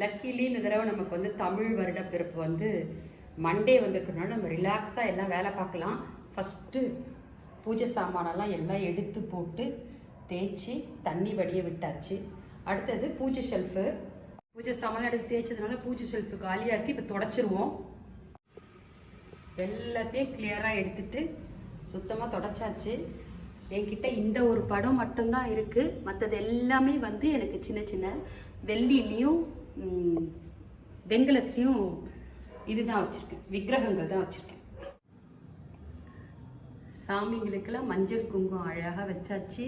Luckily இந்த தடவை நமக்கு வந்து தமிழ் வருட பிறப்பு வந்து மண்டே வந்திருக்கனால நம்ம ரிலாக்ஸாக எல்லாம் வேலை பார்க்கலாம். ஃபஸ்ட்டு பூஜை சாமானெல்லாம் எல்லாம் எடுத்து போட்டு தேய்ச்சி தண்ணி வடிய விட்டாச்சு. அடுத்தது பூஜை ஷெல்ஃபு பூஜை சாமான் எடுத்து தேய்ச்சதுனால பூஜை ஷெல்ஃபு காலியாக இருக்குது இப்போ தொடச்சிருவோம். எல்லாத்தையும் கிளியராக எடுத்துட்டு சுத்தமாக தொடச்சாச்சு. என்கிட்ட இந்த ஒரு படம் மட்டும்தான் இருக்குது மற்றது எல்லாமே வந்து எனக்கு சின்ன சின்ன வெள்ளிலையும் ம், இதுதான் வச்சுருக்கேன். விக்கிரகங்கள் தான் வச்சுருக்கேன். சாமிங்களுக்கெல்லாம் மஞ்சள் குங்குமம் அழகாக வச்சாச்சு.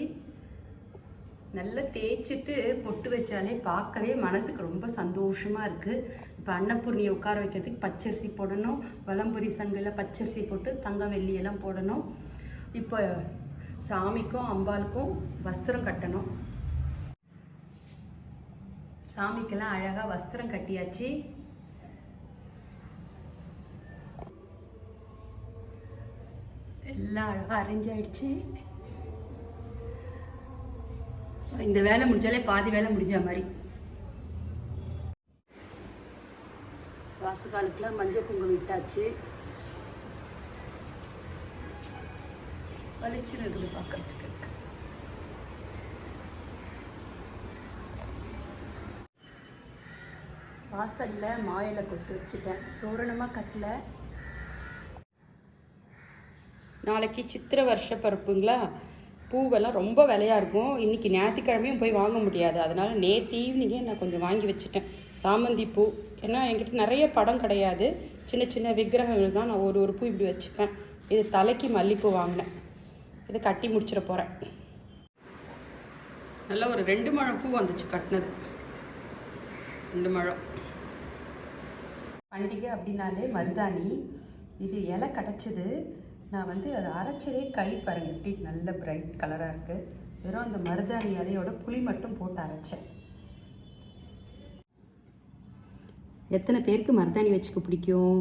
நல்லா தேய்ச்சிட்டு பொட்டு வச்சாலே பார்க்கவே மனசுக்கு ரொம்ப சந்தோஷமாக இருக்குது இப்போ அன்னபூர்ணியை உட்கார வைக்கிறதுக்கு பச்சரிசி போடணும். வலம்புரி சங்கில் பச்சரிசி போட்டு தங்கம் வெள்ளியெல்லாம் போடணும். இப்போ சாமிக்கும் அம்பாளுக்கும் வஸ்திரம் கட்டணும். சாமிக்கெல்லாம் அழகாக வஸ்திரம் கட்டியாச்சு. எல்லாம் அழகாக அரேஞ்ச் ஆயிடுச்சு. இந்த வேலை முடிஞ்சாலே பாதி வேலை முடிஞ்ச மாதிரி. வாசகாலுக்கெல்லாம் மஞ்சள் குங்குமம் விட்டாச்சு வலிச்சுன்னு இருக்குது பார்க்கறதுக்கு வாசல்ல மாயிலை கொத்து வச்சுட்டேன். தோரணமாக கட்டல. நாளைக்கு சித்திர வருஷ பருப்புங்களா? பூவெல்லாம் ரொம்ப விலையாக இருக்கும். இன்றைக்கி ஞாயிற்றுக்கிழமையும் போய் வாங்க முடியாது. அதனால் நேற்று ஈவினிங்கே நான் கொஞ்சம் வாங்கி வச்சுட்டேன். சாமந்தி பூ. ஏன்னா என்கிட்ட நிறைய படம் கிடையாது. சின்ன சின்ன விக்கிரகங்கள் தான் நான் ஒரு ஒரு பூ இப்படி வச்சுப்பேன். இது தலைக்கு மல்லிப்பூ வாங்கினேன். இதை கட்டி முடிச்சிட போகிறேன் நல்லா ஒரு ரெண்டு மழை பூ வந்துச்சு கட்டினது. ரெண்டு முழம் பண்டிகை அப்படின்னாலே மருதாணி. இது இலை கிடச்சிது. நான் வந்து அதை அரைச்சதே கை பாருங்க எப்படி நல்ல பிரைட் கலராக இருக்குது வெறும் அந்த மருதாணி இலையோட புளி மட்டும் போட்டு அரைச்சேன். எத்தனை பேருக்கு மருதாணி வச்சுக்க பிடிக்கும்?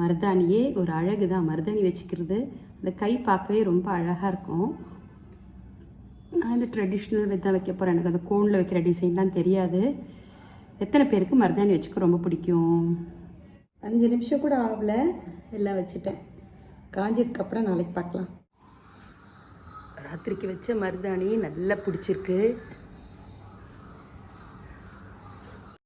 மருதாணியே ஒரு அழகு தான் மருதாணி வச்சுக்கிறது அந்த கை பார்க்கவே ரொம்ப அழகாக இருக்கும். நான் இந்த ட்ரெடிஷ்னல் வித்தான் வைக்க போகிறேன் எனக்கு அந்த கோனில் வைக்கிற டிசைன்லாம் தெரியாது. எத்தனை பேருக்கு மருதாணி வச்சுக்க ரொம்ப பிடிக்கும்? அஞ்சு நிமிஷம் கூட ஆகல. எல்லாம் வச்சுட்டேன். காஞ்சதுக்கப்புறம் நாளைக்கு பார்க்கலாம். ராத்திரிக்கு வச்ச மருதாணி நல்லா பிடிச்சிருக்கு.